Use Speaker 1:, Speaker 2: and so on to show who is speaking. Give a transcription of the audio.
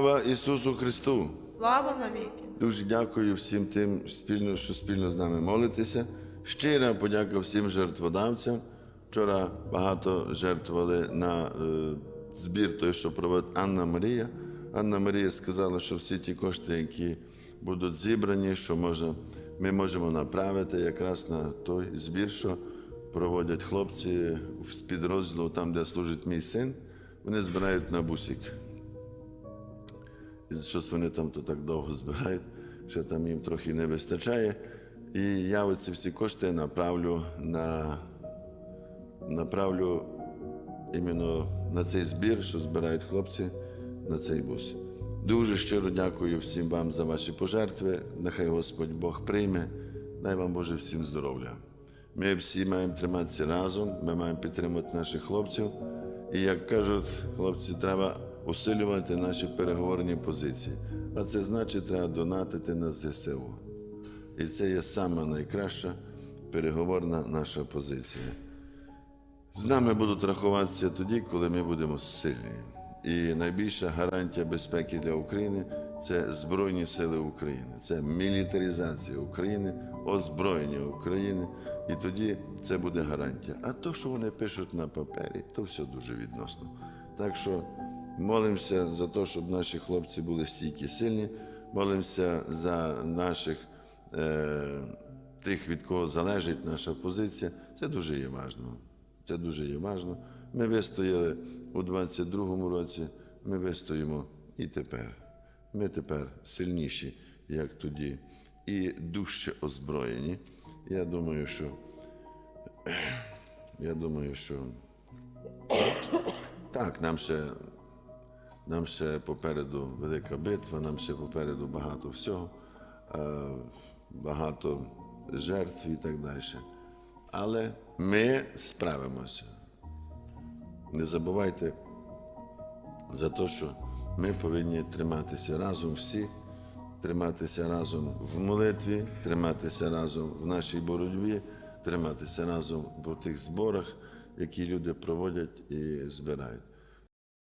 Speaker 1: Слава Ісусу Христу!
Speaker 2: Слава навіки!
Speaker 1: Дуже дякую всім тим, спільно, що спільно з нами молитеся. Щира подяка всім жертводавцям. Вчора багато жертвували на е, збір, той, що проводить Анна Марія. Анна Марія сказала, що всі ті кошти, які будуть зібрані, що може, ми можемо направити якраз на той збір, що проводять хлопці з підрозділу, там, де служить мій син. Вони збирають на бусик. І щось вони там то так довго збирають, що там їм трохи не вистачає. І я оці всі кошти направлю на направлю іменно на цей збір, що збирають хлопці на цей бус. Дуже щиро дякую всім вам за ваші пожертви. Нехай Господь Бог прийме. Дай вам Боже всім здоров'я. Ми всі маємо триматися разом, ми маємо підтримувати наших хлопців. І як кажуть хлопці, треба усилювати наші переговорні позиції. А це значить, треба донатити на ЗСУ. І це є сама найкраща переговорна наша позиція. З нами будуть рахуватися тоді, коли ми будемо сильні. І найбільша гарантія безпеки для України це Збройні Сили України, це мілітаризація України, озброєння України. І тоді це буде гарантія. А то, що вони пишуть на папері, то все дуже відносно. Так що молимося за те, щоб наші хлопці були стійкі сильні, молимося за наших. Е- тих, від кого залежить наша позиція, це дуже є важливо. Це дуже є важливо. Ми вистояли у 22-му році, ми вистоїмо і тепер. Ми тепер сильніші, як тоді, і дужче озброєні. Я думаю, що я думаю, що так, нам ще, нам ще попереду велика битва, нам ще попереду багато всього, е, багато жертв і так далі. Але ми справимося. Не забувайте за те, що ми повинні триматися разом всі, триматися разом в молитві, триматися разом в нашій боротьбі, триматися разом в тих зборах, які люди проводять і збирають.